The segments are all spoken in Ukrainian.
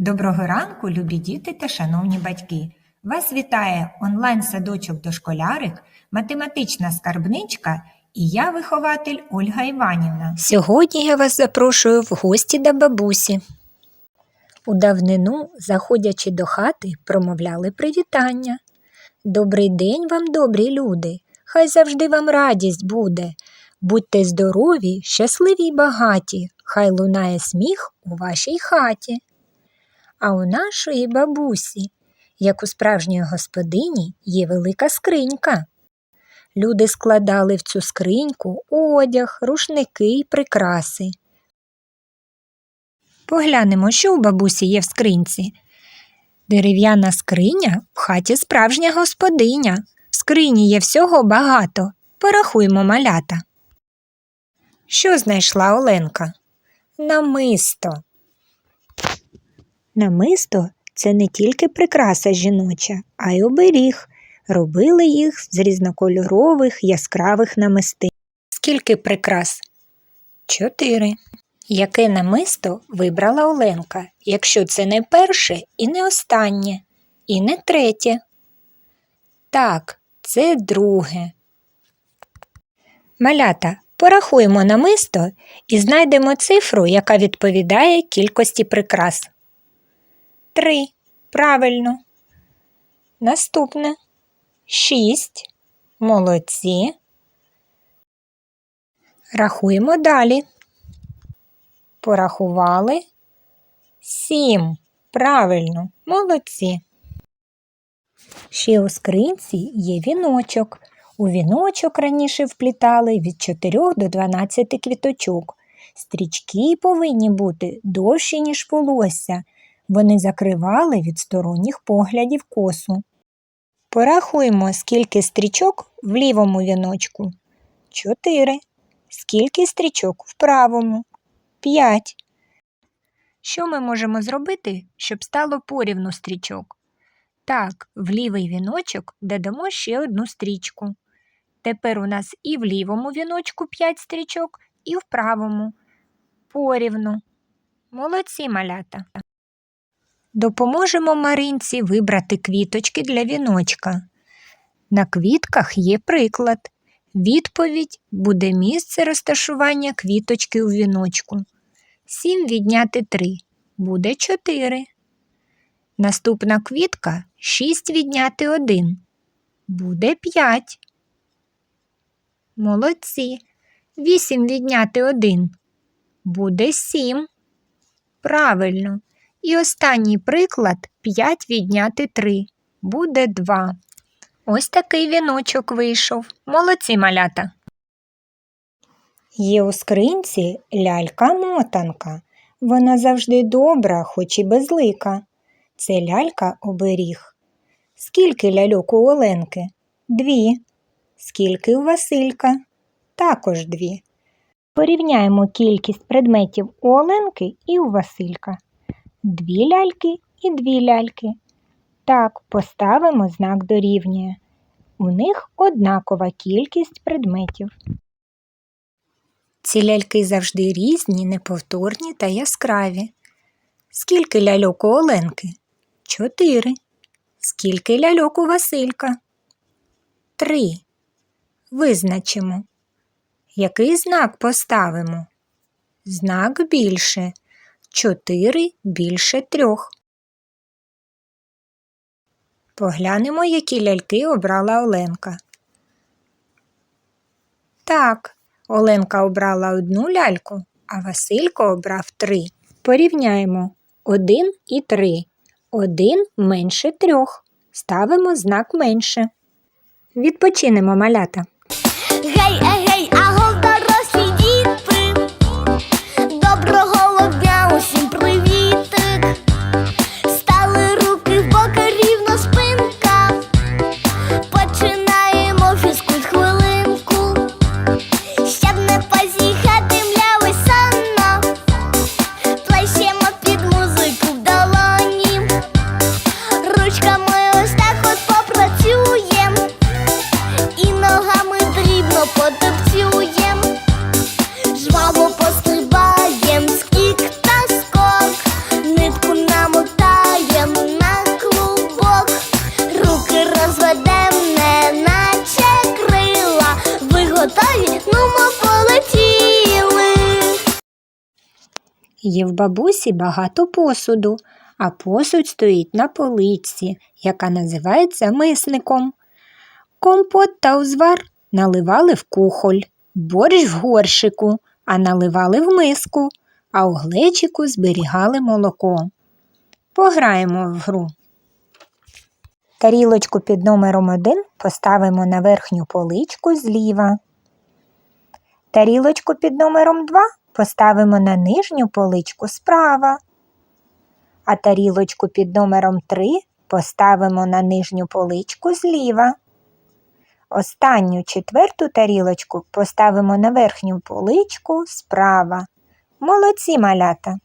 Доброго ранку, любі діти та шановні батьки! Вас вітає онлайн-садочок дошколярик, математична скарбничка і я, вихователь Ольга Іванівна. Сьогодні я вас запрошую в гості до бабусі. У давнину, заходячи до хати, промовляли привітання. Добрий день вам, добрі люди, хай завжди вам радість буде. Будьте здорові, щасливі й багаті, хай лунає сміх у вашій хаті. А у нашої бабусі, як у справжньої господині, є велика скринька. Люди складали в цю скриньку одяг, рушники й прикраси. Поглянемо, що у бабусі є в скринці. Дерев'яна скриня в хаті справжня господиня. В скрині є всього багато. Порахуймо малята. Що знайшла Оленка? Намисто. Намисто це не тільки прикраса жіноча, а й оберіг. Робили їх з різнокольорових яскравих намистин. Скільки прикрас? Чотири. Яке намисто вибрала Оленка, якщо це не перше і не останнє, і не третє? Так, це друге. Малята, порахуємо намисто і знайдемо цифру, яка відповідає кількості прикрас. Три. Правильно. Наступне. Шість. Молодці. Рахуємо далі. Порахували. Сім. Правильно. Молодці. Ще у скринці є віночок. У віночок раніше вплітали від 4 до 12 квіточок. Стрічки повинні бути довші, ніж волосся. Вони закривали від сторонніх поглядів косу. Порахуємо, скільки стрічок в лівому віночку. Чотири. Скільки стрічок в правому? П'ять. Що ми можемо зробити, щоб стало порівну стрічок? Так, в лівий віночок додамо ще одну стрічку. Тепер у нас і в лівому віночку 5 стрічок, і в правому. Порівну. Молодці малята. Допоможемо Маринці вибрати квіточки для віночка. На квітках є приклад. Відповідь буде місце розташування квіточки у віночку. 7 відняти 3 буде 4. Наступна квітка 6 відняти 1 буде 5. Молодці. 8 відняти 1 буде 7. Правильно. І останній приклад 5 відняти 3 буде 2. Ось такий віночок вийшов. Молодці малята. Є у скринці лялька-мотанка. Вона завжди добра, хоч і безлика. Це лялька оберіг. Скільки ляльок у Оленки? Дві. Скільки у Василька? Також дві. Порівняємо кількість предметів у Оленки і у Василька. Дві ляльки і дві ляльки. Так, поставимо знак дорівнює. У них однакова кількість предметів. Ці ляльки завжди різні, неповторні та яскраві. Скільки ляльок у Оленки? Чотири. Скільки ляльок у Василька? Три. Визначимо. Який знак поставимо? Знак більше. Чотири більше трьох. Поглянемо, які ляльки обрала Оленка. Так, Оленка обрала одну ляльку, а Василько обрав три. Порівняємо один і три. Один менше трьох. Ставимо знак менше. Відпочинемо малята. Є в бабусі багато посуду, а посуд стоїть на поличці, яка називається мисником. Компот та узвар наливали в кухоль, борщ в горшику, а наливали в миску, а у глечику зберігали молоко. Пограємо в гру. Тарілочку під номером 1 поставимо на верхню поличку зліва. Тарілочку під номером 2 поставимо на нижню поличку справа. А тарілочку під номером 3 поставимо на нижню поличку зліва. Останню четверту тарілочку поставимо на верхню поличку справа. Молодці малята.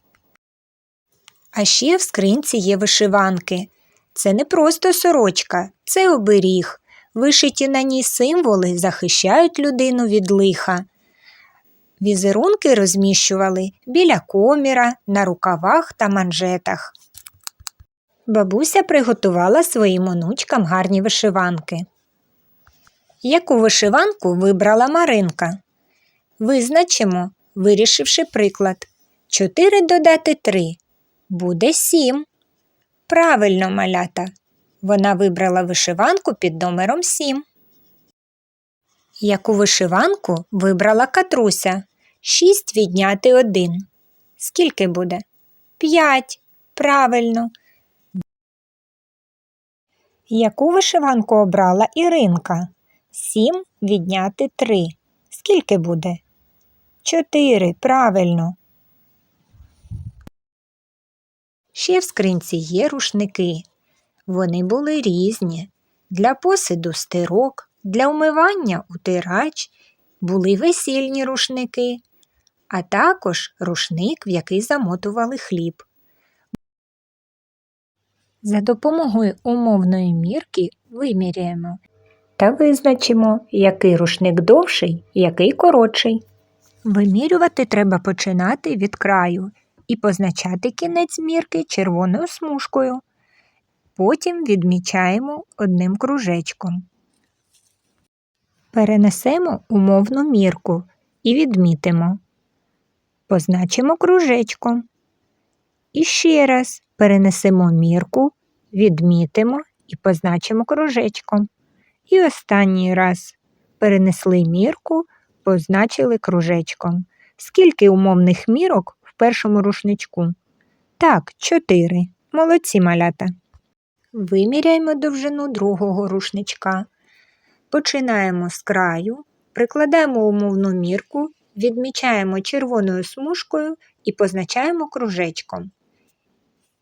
А ще в скринці є вишиванки. Це не просто сорочка, це оберіг. Вишиті на ній символи захищають людину від лиха. Візерунки розміщували біля коміра, на рукавах та манжетах. Бабуся приготувала своїм онучкам гарні вишиванки. Яку вишиванку вибрала Маринка? Визначимо, вирішивши приклад. 4 додати 3 буде 7. Правильно, малята. Вона вибрала вишиванку під номером 7. Яку вишиванку вибрала Катруся? 6 відняти 1. Скільки буде? 5. Правильно. Яку вишиванку обрала Іринка? 7 відняти 3. Скільки буде? 4. Правильно. Ще в скринці є рушники. Вони були різні. Для посиду стирок, для умивання утирач, були весільні рушники, а також рушник, в який замотували хліб. За допомогою умовної мірки виміряємо та визначимо, який рушник довший, який коротший. Вимірювати треба починати від краю і позначати кінець мірки червоною смужкою. Потім відмічаємо одним кружечком. Перенесемо умовну мірку і відмітимо. Позначимо кружечком. І ще раз перенесемо мірку, відмітимо і позначимо кружечком. І останній раз перенесли мірку, позначили кружечком. Скільки умовних мірок в першому рушничку? Так, чотири. Молодці малята. Виміряємо довжину другого рушничка. Починаємо з краю, прикладаємо умовну мірку, відмічаємо червоною смужкою і позначаємо кружечком.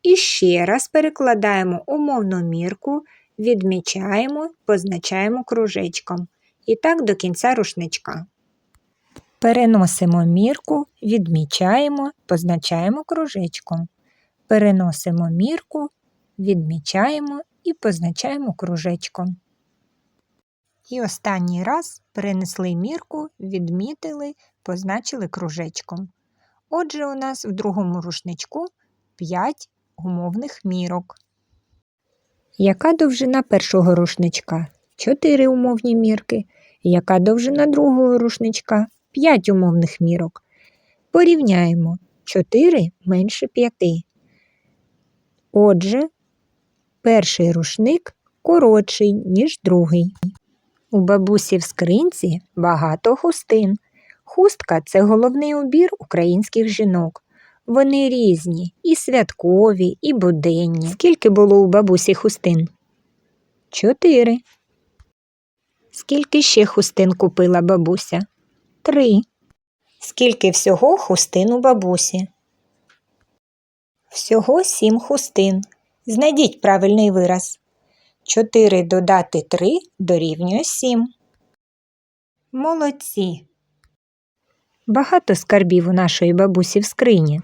І ще раз перекладаємо умовну мірку, відмічаємо, позначаємо кружечком. І так до кінця рушничка. Переносимо мірку, відмічаємо, позначаємо кружечком. Переносимо мірку, відмічаємо і позначаємо кружечком. І останній раз перенесли мірку, відмітили, позначили кружечком. Отже, у нас в другому рушничку 5 умовних мірок. Яка довжина першого рушничка? 4 умовні мірки. Яка довжина другого рушничка? 5 умовних мірок. Порівняємо 4 менше 5. Отже, перший рушник коротший, ніж другий. У бабусі в скринці багато хустин. Хустка це головний убір українських жінок. Вони різні, і святкові, і буденні. Скільки було у бабусі хустин? Чотири. Скільки ще хустин купила бабуся? Три. Скільки всього хустин у бабусі? Всього сім хустин. Знайдіть правильний вираз. 4 додати 3 дорівнює 7. Молодці. Багато скарбів у нашої бабусі в скрині.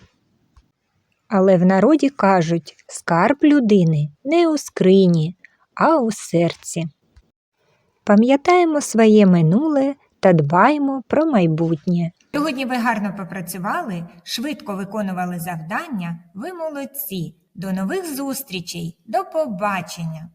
Але в народі кажуть, скарб людини не у скрині, а у серці. Пам'ятаємо своє минуле та дбаємо про майбутнє. Сьогодні ви гарно попрацювали, швидко виконували завдання. Ви молодці. До нових зустрічей. До побачення!